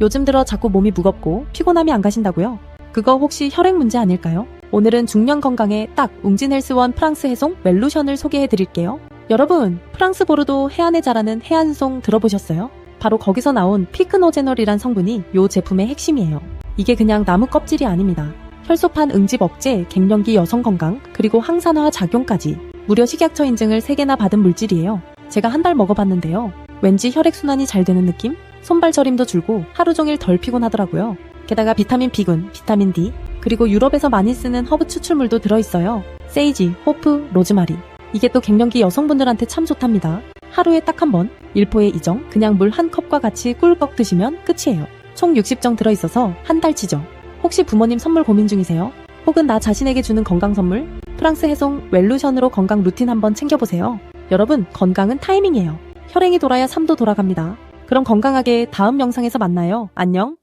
요즘 들어 자꾸 몸이 무겁고 피곤함이 안 가신다고요? 그거 혹시 혈액 문제 아닐까요? 오늘은 중년 건강에 딱 웅진헬스원 프랑스 해송 웰루션을 소개해 드릴게요. 여러분, 프랑스 보르도 해안에 자라는 해안송 들어보셨어요? 바로 거기서 나온 피크노제놀이란 성분이 요 제품의 핵심이에요. 이게 그냥 나무 껍질이 아닙니다. 혈소판 응집 억제, 갱년기 여성 건강, 그리고 항산화 작용까지 무려 식약처 인증을 3개나 받은 물질이에요. 제가 한 달 먹어봤는데요. 왠지 혈액순환이 잘 되는 느낌? 손발 저림도 줄고 하루 종일 덜 피곤하더라고요. 게다가 비타민 B군, 비타민 D, 그리고 유럽에서 많이 쓰는 허브 추출물도 들어있어요. 세이지, 호프, 로즈마리. 이게 또 갱년기 여성분들한테 참 좋답니다. 하루에 딱 한 번, 일포의 이정, 그냥 물 한 컵과 같이 꿀꺽 드시면 끝이에요. 총 60정 들어있어서 한 달치죠. 혹시 부모님 선물 고민 중이세요? 혹은 나 자신에게 주는 건강 선물? 프랑스 해송 웰루션으로 건강 루틴 한번 챙겨보세요. 여러분, 건강은 타이밍이에요. 혈행이 돌아야 삶도 돌아갑니다. 그럼 건강하게 다음 영상에서 만나요. 안녕.